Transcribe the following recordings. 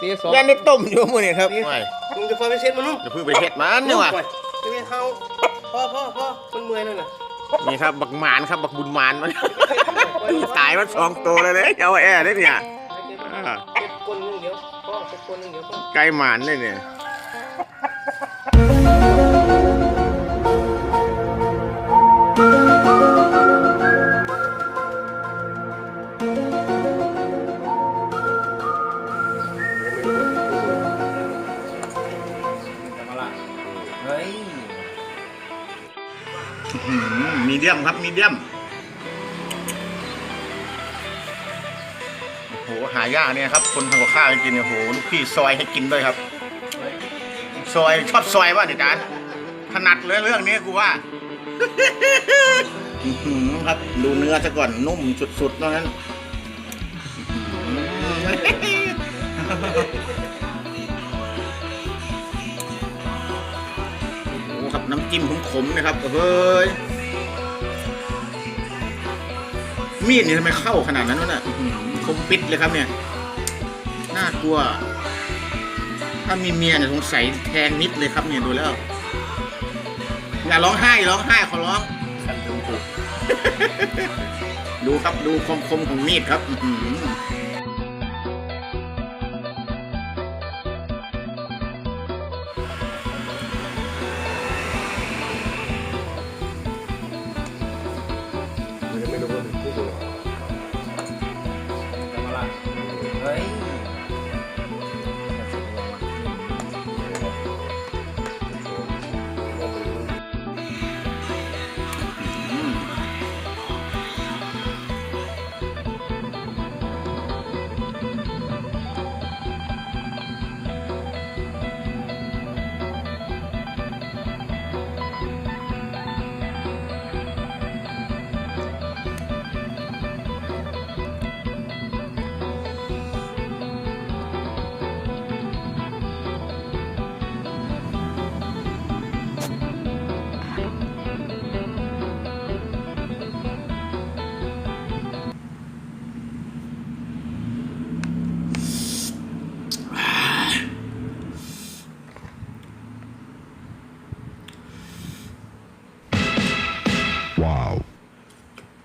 ตีสองย่านได้ต้มอยู่มื้อนี้ครับโอ้ยมึงจะคอยไปเช็ดมันนุ่มอย่าเพิ่งไปเฮ็ดมันนี่ว่ะจะไปเฮาพ่อพ่อพ่อมันเมื่อยแล้วน่ะนี่ครับบักหมานครับบักบุญหมานมัน ตายมันสองตัวเลยเลยเอาแอ่ได้เนี่ยอ่าเช็ดก้นนึงเดียวพ่อเช็ดก้นนึงเดียวพ่อ ไก่หมานเลยเนี่ย มีเดียมครับมีเดียมโอ้โหหายากเนี่ยครับ คนทำกับข้าวให้กินเนี่ยโอ้โหลูกพี่ซอยให้กินด้วยครับซอยชอบซอยป่ะเดี๋ยวจานถนัดเลยเรื่องนี้กูว่าครับดูเนื้อซะก่อนนุ่มสุดๆตรงนั้น น้ำจิ้มขมๆนะครับเฮ้ยมีดนี่ทำไมเข้าขนาดนั้นวะเนี่ยอื้อหือคมปิดเลยครับเนี่ย น่ากลัว ถ้ามีเมียเนี่ยสงสัยแทงนิดเลยครับเนี่ยดูแล้ว อย่าร้องไห้ร้องไห้ขอร้องดูครับดูคมคมๆของมีดครับ อื้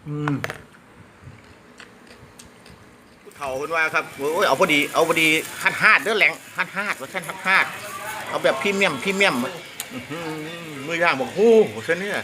อืมเข่าคุณว่าครับโอ้ยเอาพอดีเอาพอดีฮัดฮาดเด้อแหลงฮัดฮาดว่าเส้นฮัดฮาดเอาแบบพรีเมียมพรีเมียมอื้อหือมือย่างบอกโอ้โหเส้นเนี่ย